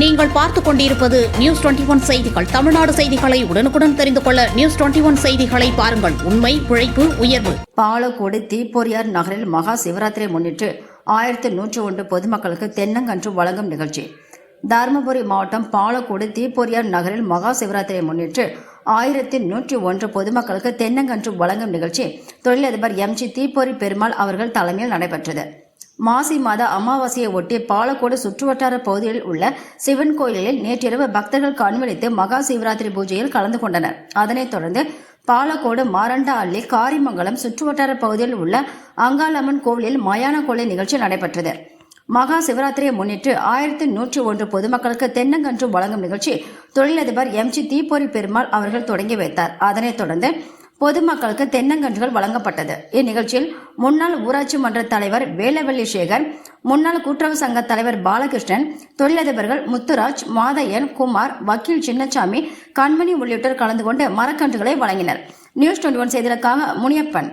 நீங்கள் பார்த்துக் கொண்டிருப்பது நியூஸ் டுவெண்டி ஒன் செய்திகள். தமிழ்நாடு செய்திகளை உடனுக்குடன் தெரிந்து கொள்ள நியூஸ் டுவெண்டி ஒன் செய்திகளை பாருங்கள். உண்மை உழைப்பு உயர்வு. பாலக்கோடு தீப்பொறியார் நகரில் மகா சிவராத்திரியை முன்னிட்டு ஆயிரத்தி நூற்றி ஒன்று பொதுமக்களுக்கு தென்னங்கன்று வழங்கும் நிகழ்ச்சி. தருமபுரி மாவட்டம் பாலக்கோடு தீப்பொறியார் நகரில் மகா சிவராத்திரியை முன்னிட்டு ஆயிரத்தி நூற்றி ஒன்று பொதுமக்களுக்கு தென்னங்கன்று வழங்கும் நிகழ்ச்சி. தொழிலதிபர் எம் ஜி தீப்பொறி பெருமாள் அவர்கள் தலைமையில் நடைபெற்றது. மாசி மாத அமாவாசையை ஒட்டி பாலக்கோடு சுற்றுவட்டார பகுதியில் உள்ள சிவன் கோயிலில் நேற்றிரவு பக்தர்கள் கண்விழித்து மகா சிவராத்திரி பூஜையில் கலந்து கொண்டனர். அதனைத் தொடர்ந்து பாலக்கோடு மாரண்டா அள்ளி காரிமங்கலம் சுற்றுவட்டார பகுதியில் உள்ள அங்காளம்மன் கோவிலில் மயான கொள்ளை நிகழ்ச்சி நடைபெற்றது. மகா சிவராத்திரியை முன்னிட்டு ஆயிரத்தி நூற்றி ஒன்று பொதுமக்களுக்கு தென்னங்கன்று வழங்கும் நிகழ்ச்சி தொழிலதிபர் எம் ஜி தீப்பொறி பெருமாள் அவர்கள் தொடங்கி வைத்தார். அதனைத் தொடர்ந்து பொதுமக்களுக்கு தென்னங்கன்றுகள் வழங்கப்பட்டது. இந்நிகழ்ச்சியில் முன்னாள் ஊராட்சி மன்ற தலைவர் வேலவள்ளி சேகர் முன்னாள் கூட்டுறவு சங்க தலைவர் பாலகிருஷ்ணன் தொழிலதிபர்கள் முத்துராஜ் மாதையன் குமார் வக்கீல் சின்னசாமி கண்மணி உள்ளிட்டோர் கலந்து கொண்டு மரக்கன்றுகளை வழங்கினர். நியூஸ் டுவெண்டி ஒன் செய்திகளுக்காக முனியப்பன்.